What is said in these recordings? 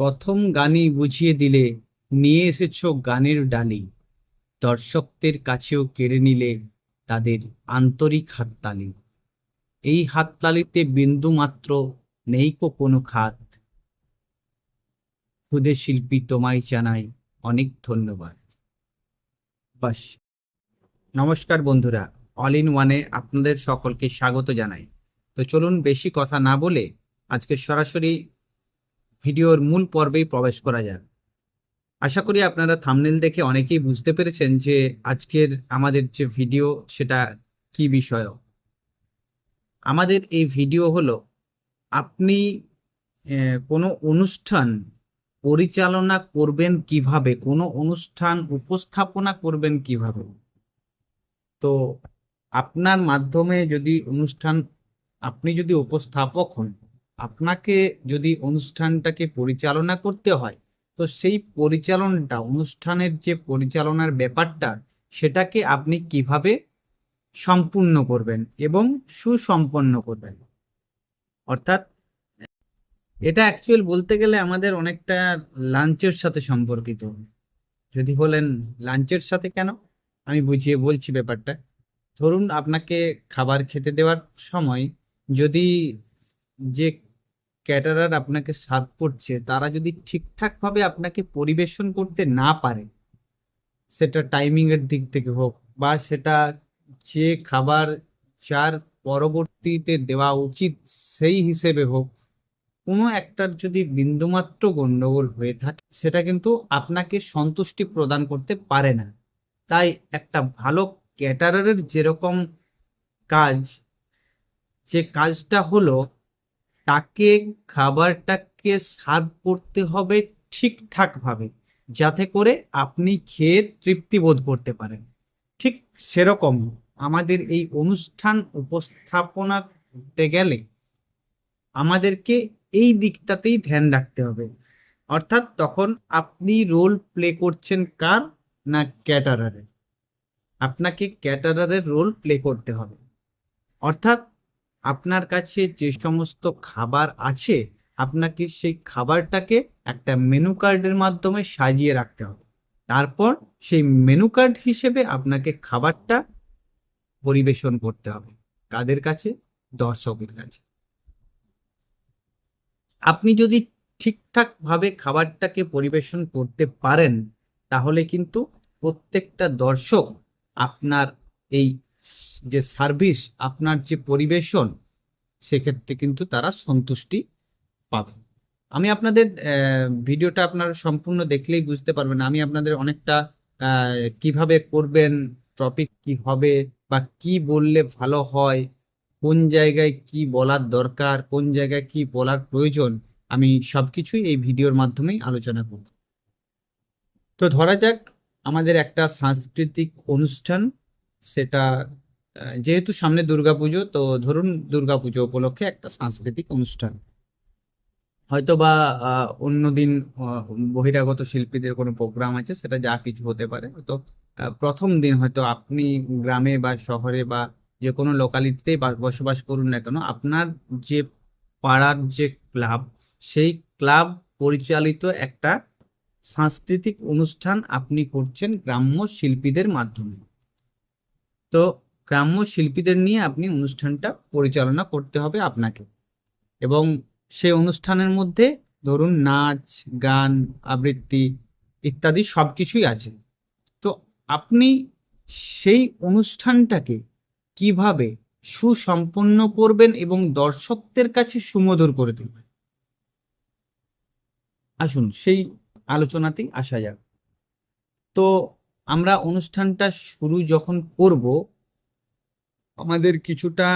প্রথম গানই বুঝিয়ে দিলে, নিয়ে এসেছ গানের ডালি। দর্শকদের কাছেও কেড়ে নিলে তাদের আন্তরিক হাততালি। এই হাততালিতে বিন্দুমাত্র নেই কো কোনো খাত। খুদে শিল্পী তোমায় জানাই অনেক ধন্যবাদ। বাস। নমস্কার বন্ধুরা, অল ইন ওয়ানে আপনাদের সকলকে স্বাগত জানাই। তো চলুন বেশি কথা না বলে আজকে সরাসরি ভিডিওর মূল পর্বেই প্রবেশ করা যাক। আশা করি আপনারা থামনেল দেখে অনেকেই বুঝতে পেরেছেন যে আজকের আমাদের যে ভিডিও সেটা কি বিষয়। আমাদের এই ভিডিও হলো, আপনি কোনো অনুষ্ঠান পরিচালনা করবেন কীভাবে? কোনো অনুষ্ঠান উপস্থাপনা করবেন কীভাবে? তো আপনার মাধ্যমে যদি অনুষ্ঠান, আপনি যদি উপস্থাপক হন আপনাকে যদি অনুষ্ঠানটাকে পরিচালনা করতে হয়, তো সেই পরিচালনাটা, অনুষ্ঠানের যে পরিচালনার ব্যাপারটা, সেটাকে আপনি কীভাবে সম্পূর্ণ করবেন এবং সুসম্পন্ন করবেন? অর্থাৎ, এটা অ্যাকচুয়াল বলতে গেলে আমাদের অনেকটা লাঞ্চের সাথে সম্পর্কিত। যদি বলেন, লাঞ্চের সাথে কেন? আমি বুঝিয়ে বলছি ব্যাপারটা। ধরুন, আপনাকে খাবার খেতে দেওয়ার সময় যদি যে ক্যাটারার আপনাকে সার্ভ করছে, তারা যদি ঠিকঠাকভাবে আপনাকে পরিবেশন করতে না পারে, সেটা টাইমিং এর দিক থেকে হোক বা সেটা যে খাবার যার পরবর্তীতে দেওয়া উচিত সেই হিসেবে হোক, কোনো একটার যদি বিন্দুমাত্র গণ্ডগোল হয়ে থাকে, সেটা কিন্তু আপনাকে সন্তুষ্টি প্রদান করতে পারে না। তাই একটা ভালো ক্যাটারারের যেরকম কাজ, যে কাজটা হলো তাকে খাবারটাকে সার্ভ করতে হবে ঠিকঠাকভাবে, যাতে করে আপনি খেয়ে তৃপ্তি বোধ করতে পারেন। ঠিক সেরকম আমাদের এই অনুষ্ঠান উপস্থাপনা করতে গেলে আমাদেরকে এই দিকটাতেই ধ্যান রাখতে হবে। অর্থাৎ তখন আপনি রোল প্লে করছেন কার না ক্যাটারারের? আপনাকে ক্যাটারারের রোল প্লে করতে হবে। অর্থাৎ আপনার কাছে যে সমস্ত খাবার আছে, আপনাকে সেই খাবারটাকে একটা মেনু কার্ডের মাধ্যমে সাজিয়ে রাখতে হবে। তারপর সেই মেনু কার্ড হিসেবে আপনাকে খাবারটা পরিবেশন করতে হবে। কাদের কাছে? দর্শকের কাছে। আপনি যদি ঠিকঠাকভাবে খাবারটাকে পরিবেশন করতে পারেন, তাহলে কিন্তু প্রত্যেকটা দর্শক আপনার এই যে সার্ভিস আপনার যে পরিবেশন, সেক্ষেত্রে কিন্তু তারা সন্তুষ্টি পাবে। আমি আপনাদের ভিডিওটা আপনারা সম্পূর্ণ দেখলেই বুঝতে পারবেন আমি আপনাদের অনেকটা কীভাবে করবেন টপিক কি হবে বা কি বললে ভালো হয়, কোন জায়গায় কি বলার দরকার, কোন জায়গায় কি বলার প্রয়োজন, আমি সবকিছুই এই ভিডিওর মাধ্যমেই আলোচনা করব। তো ধরা যাক আমাদের একটা সাংস্কৃতিক অনুষ্ঠান সেটা যেহেতু সামনে দুর্গাপুজো, তো ধরুন দুর্গাপুজো উপলক্ষে একটা সাংস্কৃতিক অনুষ্ঠান। হয়তো বা অন্যদিন বহিরাগত শিল্পীদের কোনো প্রোগ্রাম আছে, সেটা যা কিছু হতে পারে। তো প্রথম দিন হয়তো আপনি গ্রামে বা শহরে বা যে কোনো লোকালিটিতেই বসবাস করুন না কেন, আপনার যে পাড়ার যে ক্লাব, সেই ক্লাব পরিচালিত একটা সাংস্কৃতিক অনুষ্ঠান আপনি করছেন গ্রাম্য শিল্পীদের মাধ্যমে। তো গ্রাম্য শিল্পীদের নিয়ে আপনি অনুষ্ঠানটা পরিচালনা করতে হবে আপনাকে। এবং সেই অনুষ্ঠানের মধ্যে ধরুন নাচ, গান, আবৃত্তি ইত্যাদি সব কিছুই আছে। তো আপনি সেই অনুষ্ঠানটাকে কীভাবে সুসম্পন্ন করবেন এবং দর্শকদের কাছে সুমধুর করে তুলবেন? আসুন, সেই আলোচনাতেই আসা যাক। তো আমরা অনুষ্ঠানটা শুরু যখন করব আমাদের কিছুটা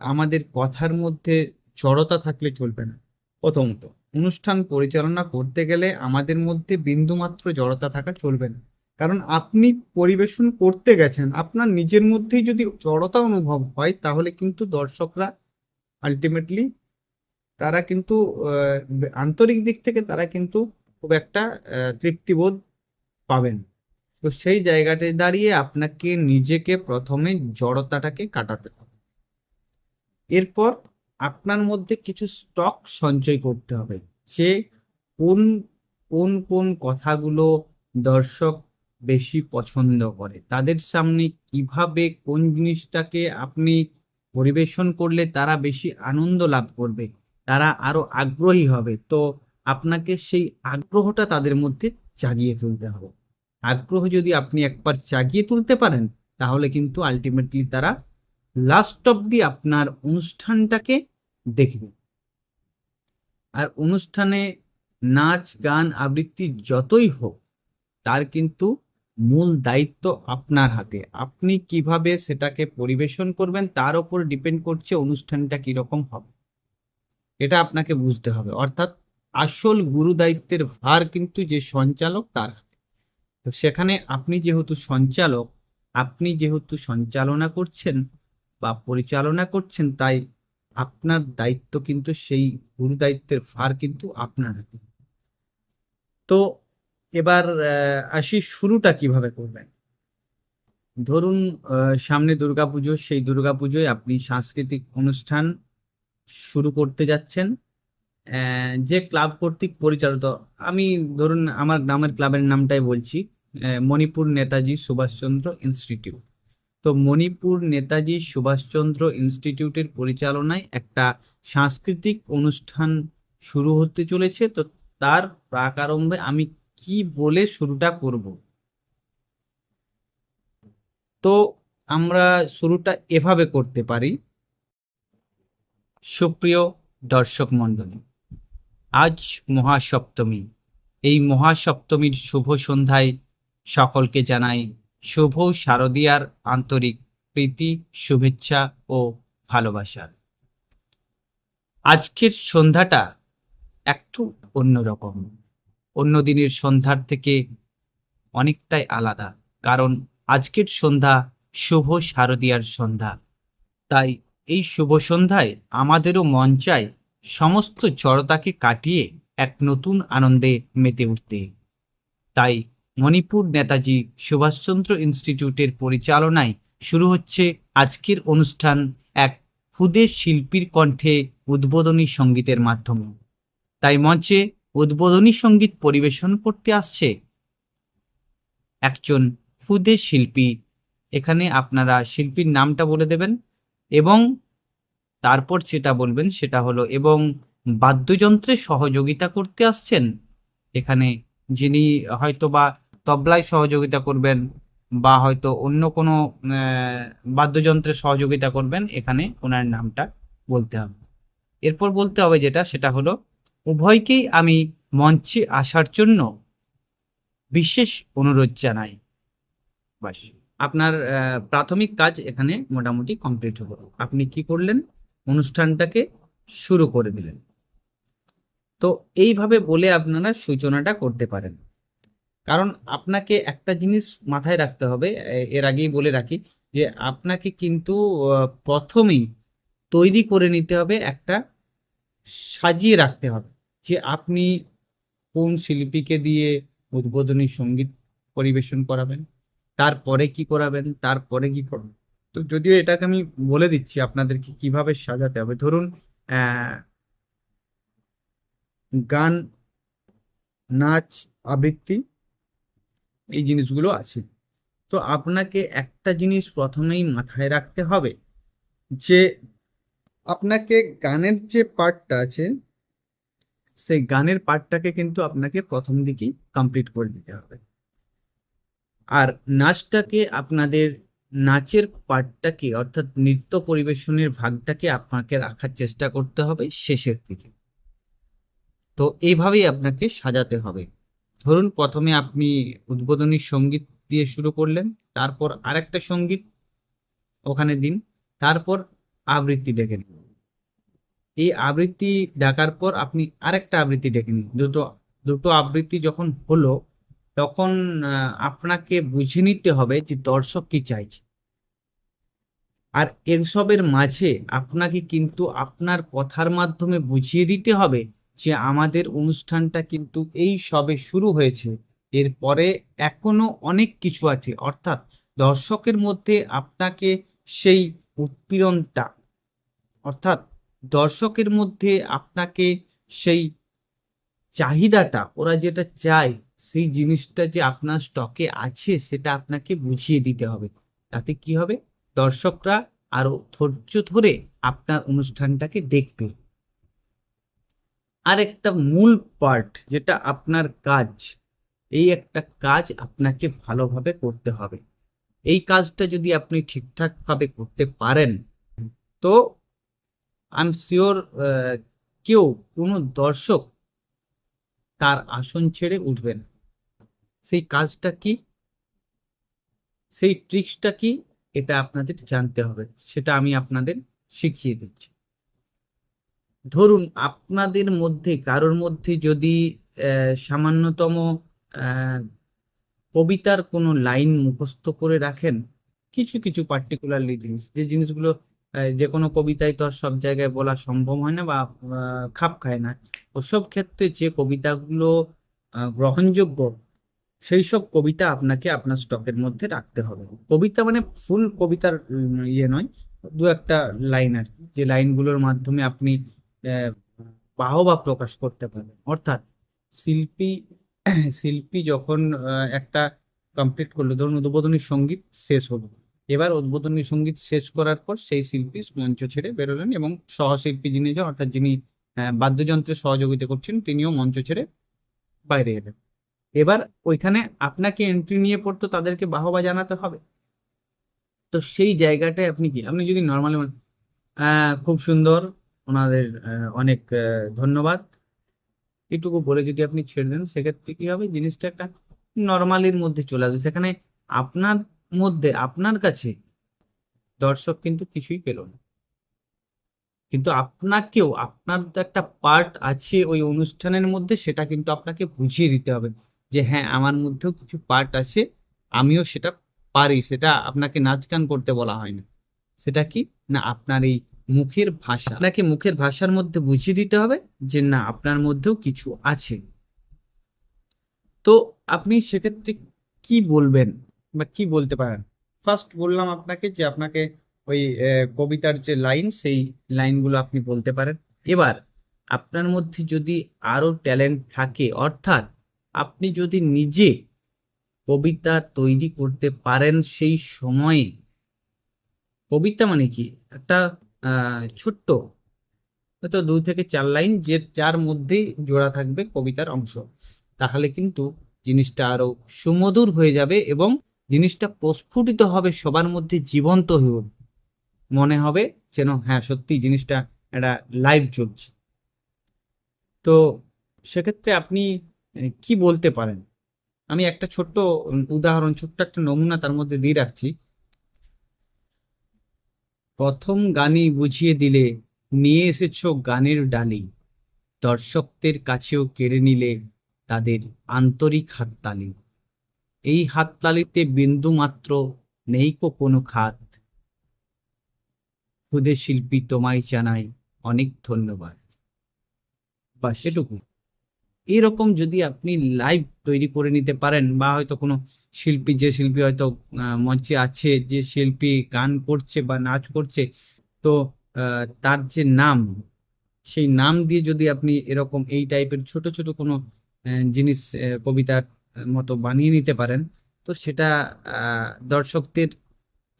আমাদের কথার মধ্যে জড়তা থাকলে চলবে না। প্রথমত, অনুষ্ঠান পরিচালনা করতে গেলে আমাদের মধ্যে বিন্দুমাত্র জড়তা থাকা চলবে না। কারণ আপনি পরিবেশন করতে গেছেন, আপনার নিজের মধ্যেই যদি জড়তা অনুভব হয়, তাহলে কিন্তু দর্শকরা আলটিমেটলি তারা কিন্তু আন্তরিক দিক থেকে তারা কিন্তু খুব একটা তৃপ্তিবোধ পাবেন। তো সেই জায়গাটায় দাঁড়িয়ে আপনাকে নিজেকে প্রথমে জড়তাটাকে কাটাতে হবে। এরপর আপনার মধ্যে কিছু স্টক সঞ্চয় করতে হবে। যে কোন কোন কোন কথাগুলো দর্শক বেশি পছন্দ করে, তাদের সামনে কীভাবে কোন জিনিসটাকে আপনি পরিবেশন করলে তারা বেশি আনন্দ লাভ করবে, তারা আরও আগ্রহী হবে, তো আপনাকে সেই আগ্রহটা তাদের মধ্যে জাগিয়ে তুলতে হবে। আগ্রহ যদি আপনি একবার জাগিয়ে তুলতে পারেন, তাহলে কিন্তু আলটিমেটলি তারা লাস্ট অব্দি আপনার অনুষ্ঠানটাকে দেখবে। আর অনুষ্ঠানে নাচ, গান, আবৃত্তি যতই হোক, তার কিন্তু মূল দায়িত্ব আপনার হাতে। আপনি কীভাবে সেটাকে পরিবেশন করবেন, তার উপর ডিপেন্ড করছে অনুষ্ঠানটা কীরকম হবে। এটা আপনাকে বুঝতে হবে। অর্থাৎ আসল গুরু দায়িত্বের ভার কিন্তু যে সঞ্চালক, তার হাতে। তো সেখানে আপনি যেহেতু সঞ্চালক, আপনি যেহেতু সঞ্চালনা করছেন বা পরিচালনা করছেন, তাই আপনার দায়িত্ব কিন্তু সেই গুরু দায়িত্বের ভার কিন্তু আপনার হাতে। তো এবার আসি শুরুটা কীভাবে করবেন? ধরুন সামনে দুর্গাপুজো, সেই দুর্গাপুজোয় আপনি সাংস্কৃতিক অনুষ্ঠান শুরু করতে যাচ্ছেন। যে ক্লাব কর্তৃক পরিচালিত, আমি ধরুন আমার গ্রামের ক্লাবের নামটাই বলছি। মণিপুর নেতাজি সুভাষচন্দ্র ইনস্টিটিউট। তো মণিপুর নেতাজি সুভাষচন্দ্র ইনস্টিটিউটের পরিচালনায় একটা সাংস্কৃতিক অনুষ্ঠান শুরু হতে চলেছে। তো তার প্রাকারম্ভে আমি কি বলে শুরুটা করব? তো আমরা শুরুটা এভাবে করতে পারি। সুপ্রিয় দর্শক মণ্ডলী, আজ মহাসপ্তমী। এই মহাসপ্তমীর শুভ সন্ধ্যায় সকলকে জানাই শুভ শারদীয়ার আন্তরিক প্রীতি, শুভেচ্ছা ও ভালোবাসার আজকের সন্ধ্যাটা একটু অন্যরকম অন্য দিনের সন্ধ্যার থেকে অনেকটাই আলাদা, কারণ আজকের সন্ধ্যা শুভ শারদীয়ার সন্ধ্যা। তাই এই শুভ সন্ধ্যায় আমাদেরও মন চায় সমস্ত জড়তাকে কাটিয়ে এক নতুন আনন্দে মেতে উঠতে। তাই মণিপুর নেতাজি সুভাষচন্দ্র ইনস্টিটিউটের পরিচালনায় শুরু হচ্ছে আজকের অনুষ্ঠান এক ক্ষুদে শিল্পীর কণ্ঠে উদ্বোধনী সঙ্গীতের মাধ্যমে। তাই মঞ্চে উদ্বোধনী সংগীত পরিবেশন করতে আসছে একজন ক্ষুদে শিল্পী। এখানে আপনারা শিল্পীর নামটা বলে দেবেন এবং তারপর যেটা বলবেন সেটা হলো এবং বাদ্যযন্ত্রে সহযোগিতা করতে আসছেন। এখানে যিনি হয়তো বা তবলায় সহযোগিতা করবেন বা হয়তো অন্য কোনো বাদ্যযন্ত্রে সহযোগিতা করবেন, এখানে ওনার নামটা বলতে হবে। এরপর বলতে হবে যেটা, সেটা হলো, উভয়কেই আমি মঞ্চে আসার জন্য বিশেষ অনুরোধ জানাই। বাস, আপনার প্রাথমিক কাজ এখানে মোটামুটি কমপ্লিট হলো। আপনি কি করলেন? অনুষ্ঠানটাকে শুরু করে দিলেন। তো এইভাবে বলে আপনারা সূচনাটা করতে পারেন। কারণ আপনাকে একটা জিনিস মাথায় রাখতে হবে এর আগেই বলে রাখি যে আপনাকে কিন্তু প্রথমেই তৈরি করে নিতে হবে, একটা সাজিয়ে রাখতে হবে যে আপনি কোন শিল্পীকে দিয়ে উদ্বোধনী সংগীত পরিবেশন করাবেন, তারপরে কি করাবেন, তারপরে কি করবেন। তো যদিও এটাকে আমি বলে দিচ্ছি আপনাদেরকে কীভাবে সাজাতে হবে। ধরুন গান, নাচ, আবৃত্তি এই জিনিসগুলো আছে। তো আপনাকে একটা জিনিস প্রথমেই মাথায় রাখতে হবে যে, আপনাকে গানের যে পার্টটা আছে, সেই গানের পার্টটাকে কিন্তু আপনাকে প্রথম দিকেই কমপ্লিট করে দিতে হবে। আর নাচটাকে, আপনাদের নাচের পার্টটাকে, অর্থাৎ নৃত্য পরিবেশনের ভাগটাকে আপনাকে রাখার চেষ্টা করতে হবে শেষের দিকে। তো এইভাবেই আপনাকে সাজাতে হবে। ধরুন প্রথমে আপনি উদ্বোধনী সংগীত দিয়ে শুরু করলেন, তারপর আরেকটা সংগীত ওখানে দিন, তারপর আবৃত্তি ডেকে নিন। এই আবৃত্তি ডাকার পর আপনি আরেকটা আবৃত্তি ডেকে নিন। দুটো দুটো আবৃত্তি যখন হলো, তখন আপনাকে বুঝে নিতে হবে যে দর্শক কি চাইছে। আর এসবের মাঝে আপনাকে কিন্তু আপনার কথার মাধ্যমে বুঝিয়ে দিতে হবে যে আমাদের অনুষ্ঠানটা কিন্তু এই সবে শুরু হয়েছে। এরপরে এখনও অনেক কিছু আছে। অর্থাৎ দর্শকের মধ্যে আপনাকে সেই উৎপীড়নটা, অর্থাৎ দর্শকের মধ্যে আপনাকে সেই চাহিদাটা, ওরা যেটা চায়, সেই জিনিসটা যে আপনার স্টকে আছে, সেটা আপনাকে বুঝিয়ে দিতে হবে। তাতে কি হবে? দর্শকরা আরও ধৈর্য ধরে আপনার অনুষ্ঠানটাকে দেখবে। আর একটা মূল পার্ট যেটা আপনার কাজ, এই একটা কাজ আপনাকে ভালোভাবে করতে হবে। এই কাজটা যদি আপনি ঠিকঠাকভাবে করতে পারেন, তো আই এম শিওর কেউ, কোনো দর্শক তার আসন ছেড়ে উঠবেন সেই কাজটা কি? সেই ট্রিক্সটা কি? এটা আপনাদের জানতে হবে। সেটা আমি আপনাদের শিখিয়ে দিচ্ছি। ধরুন আপনাদের মধ্যে, কারোর মধ্যে যদি সামান্যতম কবিতার কোনো লাইন মুখস্থ করে রাখেন, কিছু কিছু পার্টিকুলারলি জিনিস, যে জিনিসগুলো যে কোনো কবিতায় তো আর সব জায়গায় বলা সম্ভব হয় না বা খাপ খায় না। ওসব ক্ষেত্রে যে কবিতাগুলো গ্রহণযোগ্য, সেই সব কবিতা আপনাকে আপনার স্টকের মধ্যে রাখতে হবে। কবিতা মানে ফুল কবিতার ইয়ে নয়, দু একটা লাইন আর যে লাইনগুলোর মাধ্যমে আপনি বাহবা প্রকাশ করতে পারবেন অর্থাৎ শিল্পী শিল্পী যখন একটা কমপ্লিট করল, ধরুন উদ্বোধনী সংগীত শেষ হলো। এবার উদ্বোধনী সংগীত শেষ করার পর সেই শিল্পী মঞ্চ ছেড়ে বেরোলেন এবং সহশিল্পী যিনি যে, অর্থাৎ যিনি বাদ্যযন্ত্রে সহযোগিতা করছেন, তিনিও মঞ্চ ছেড়ে বাইরে এলেন। এবার ওইখানে আপনাকে এন্ট্রি নিয়ে পড়তো, তাদেরকে বাহবা জানাতে হবে। তো সেই জায়গাটায় আপনি কি আপনি যদি নর্মালি খুব সুন্দর ওনাদের অনেক ধন্যবাদ। এটুকু বলে যদি আপনি ছেড়ে দেন, সেক্ষেত্রে কি হবে? জিনিসটা একটা নর্মালির মধ্যে চলে আসবে। সেখানে আপনার মধ্যে, আপনার কাছে দর্শক কিন্তু কিছুই পেল না। কিন্তু আপনাকেও, আপনার একটা পার্ট আছে ওই অনুষ্ঠানের মধ্যে, সেটা কিন্তু আপনাকে বুঝিয়ে দিতে হবে যে হ্যাঁ আমার মধ্যেও কিছু পার্ট আছে, আমিও সেটা পারি। সেটা আপনাকে নাচ গান করতে বলা হয় না। সেটা কি? না, আপনার এই মুখের ভাষা, আপনাকে মুখের ভাষার মধ্যে বুঝিয়ে দিতে হবে যে না, আপনার মধ্যেও কিছু আছে। তো আপনি সেক্ষেত্রে কি বলবেন বা কি বলতে পারেন? ফার্স্ট বললাম আপনাকে যে আপনাকে ওই কবিতার যে লাইন সেই লাইনগুলো আপনি বলতে পারেন। এবার, আপনার মধ্যে যদি আরও ট্যালেন্ট থাকে, অর্থাৎ আপনি যদি নিজে কবিতা তৈরি করতে পারেন সেই সময়ে, কবিতা মানে কি? একটা ছোট্ট। হয়তো দুই থেকে চার লাইন যে যার মধ্যেই জোড়া থাকবে কবিতার অংশ। তাহলে কিন্তু জিনিসটা আরও সুমধুর হয়ে যাবে এবং জিনিসটা প্রস্ফুটিত হবে সবার মধ্যে জীবন্ত হয়ে মনে হবে যেন হ্যাঁ সত্যি জিনিসটা একটা লাইভ চলছে। তো সেক্ষেত্রে আপনি কি বলতে পারেন? আমি একটা ছোট্ট উদাহরণ, ছোট্ট একটা নমুনা তার মধ্যে দিয়ে রাখছি। প্রথম গানই বুঝিয়ে দিলে, নিয়ে এসেছ গানের ডালি। দর্শকদের কাছেও কেড়ে নিলে তাদের আন্তরিক হাততালি। এই হাততালিতে বিন্দু মাত্র নেই কো কোনো খাত। খুদে শিল্পী তোমায় জানাই অনেক ধন্যবাদ। বাস এটুকু এরকম যদি আপনি লাইভ তৈরি করে নিতে পারেন বা হয়তো কোনো শিল্পী, যে শিল্পী হয়তো মঞ্চে আছে, যে শিল্পী গান করছে বা নাচ করছে, তো তার যে নাম, সেই নাম দিয়ে যদি আপনি এরকম এই টাইপের ছোট ছোট কোনো জিনিস কবিতার মতো বানিয়ে নিতে পারেন, তো সেটা দর্শকদের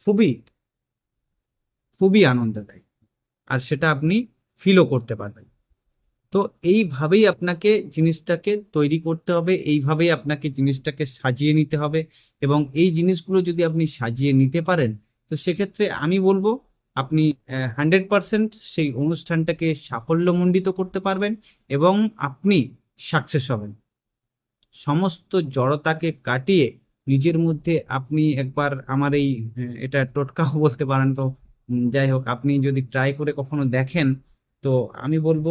খুবই খুবই আনন্দ দেয় আর সেটা আপনি ফিলও করতে পারবেন। তো এইভাবেই আপনাকে জিনিসটাকে তৈরি করতে হবে, এইভাবেই আপনাকে জিনিসটাকে সাজিয়ে নিতে হবে এবং এই জিনিসগুলো যদি আপনি সাজিয়ে নিতে পারেন, তো সেক্ষেত্রে আমি বলব আপনি হান্ড্রেড পার্সেন্ট সেই অনুষ্ঠানটাকে সাফল্যমণ্ডিত করতে পারবেন এবং আপনি সাকসেস হবেন। সমস্ত জড়তাকে কাটিয়ে নিজের মধ্যে আপনি একবার আমার এই এটা টোটকাও বলতে পারেন তো যাই হোক, আপনি যদি ট্রাই করে কখনো দেখেন তো আমি বলব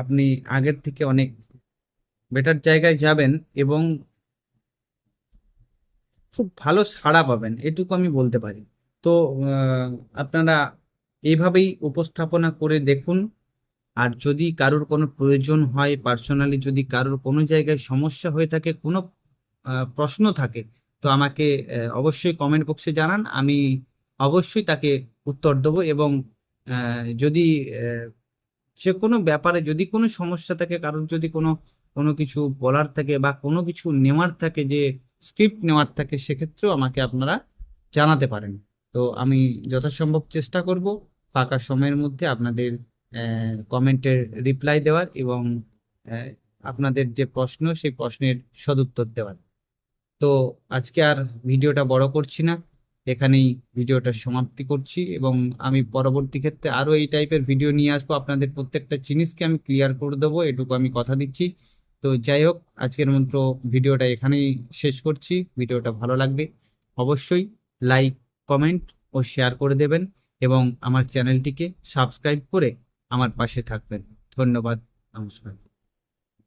আপনি আগের থেকে অনেক বেটার জায়গায় যাবেন এবং খুব ভালো সাড়া পাবেন, এটুকু আমি বলতে পারি। তো আপনারা এইভাবেই উপস্থাপনা করে দেখুন। আর যদি কারোর কোনো প্রয়োজন হয় পার্সোনালি যদি কারোর কোনো জায়গায় সমস্যা হয়ে থাকে, কোনো প্রশ্ন থাকে, তো আমাকে অবশ্যই কমেন্ট বক্সে জানান। আমি অবশ্যই তাকে উত্তর দেবো এবং যদি যে কোনো ব্যাপারে যদি কোনো সমস্যা থাকে, কারোর যদি কোনো কোনো কিছু বলার থাকে বা কোনো কিছু নেওয়ার থাকে, যে স্ক্রিপ্ট নেওয়ার থাকে, সেক্ষেত্রেও আমাকে আপনারা জানাতে পারেন। তো আমি যথাসম্ভব চেষ্টা করব ফাঁকা সময়ের মধ্যে আপনাদের কমেন্টের রিপ্লাই দেওয়ার এবং আপনাদের যে প্রশ্ন, সেই প্রশ্নের সদুত্তর দেওয়ার। তো আজকে আর ভিডিওটা বড় করছি না। এখানেই ভিডিওটা সমাপ্তি করছি এবং আমি পরবর্তী ক্ষেত্রে আরও এই টাইপের ভিডিও নিয়ে আসব। আপনাদের প্রত্যেকটা জিনিসকে আমি ক্লিয়ার করে দেবো, এটুকু আমি কথা দিচ্ছি। তো যাই হোক, আজকের মন্ত্র ভিডিওটা এখানেই শেষ করছি। ভিডিওটা ভালো লাগবে অবশ্যই লাইক কমেন্ট ও শেয়ার করে দেবেন এবং আমার চ্যানেলটিকে সাবস্ক্রাইব করে আমার পাশে থাকবেন। ধন্যবাদ, নমস্কার।